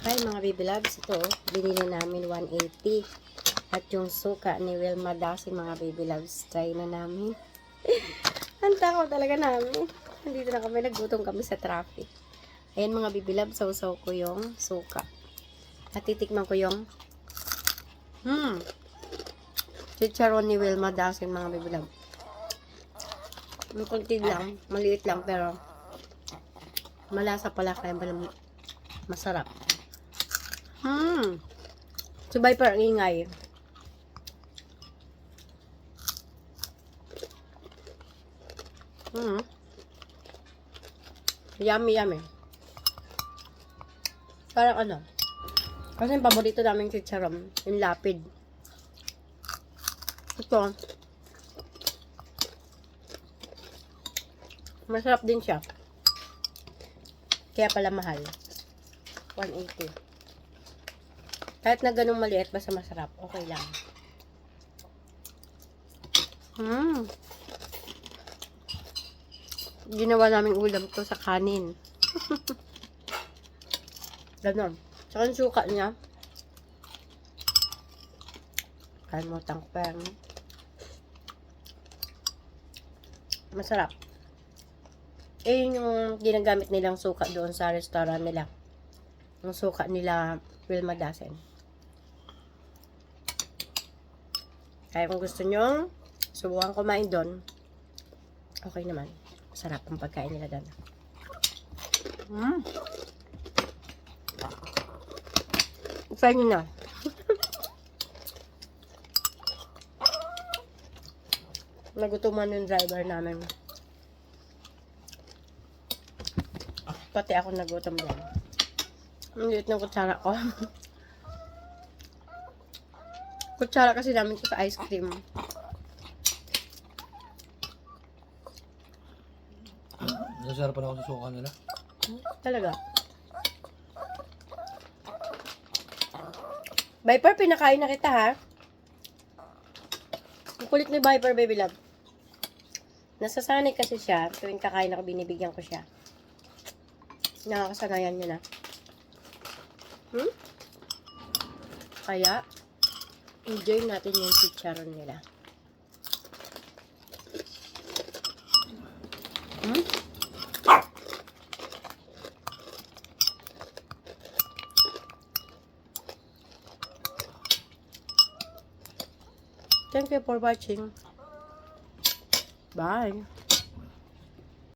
Hi mga baby loves, ito binili namin 180. At yung suka ni Wilma Dasin mga baby loves, try na namin. Ang takaw talaga namin. Nandito na kami, nagutom kami sa traffic. Ayan mga baby loves, sausaw ko yung suka. At titikman ko yung hmm, chicharon ni Wilma Dasin mga baby loves. Ang kunti lang, maliit lang pero malasa pala kaya masarap. Hmm. Si Viper ang ingay. Hmm. Yummy, yummy. Parang ano. Kasi yung paborito namin chicharon, yung lapid. Ito. Masarap din siya. Kaya pala mahal. 180. Kahit na ganung maliit, basta masarap. Okay lang. Hmm. Ginawa naming ulam to sa kanin. Ganon. Tsaka yung suka niya. Kalimutan ko pa yan. Masarap. Eh, yun yung ginagamit nilang suka doon sa restaurant nila. Yung suka nila Wilma Dasen. Kaya kung gusto nyo, subukan kumain doon. Okay naman. Masarap ang pagkain nila doon. Mm. Try nyo na. Nagutuman yung driver namin. Pati ako nagutom din. Ang liit ng kutsara ko. kutsara kasi namin ito sa ice cream. Nasarapan ako sa suka nila. Talaga. Viper, pinakain na kita ha. Ang kulit ni Viper, baby love. Nasasanay kasi siya. Tuwing kakain ako, binibigyan ko siya. Nakakasanayan niya na. Hmm? Kaya, enjoy natin yung chicharon nila. Hmm? Thank you for watching. Bye.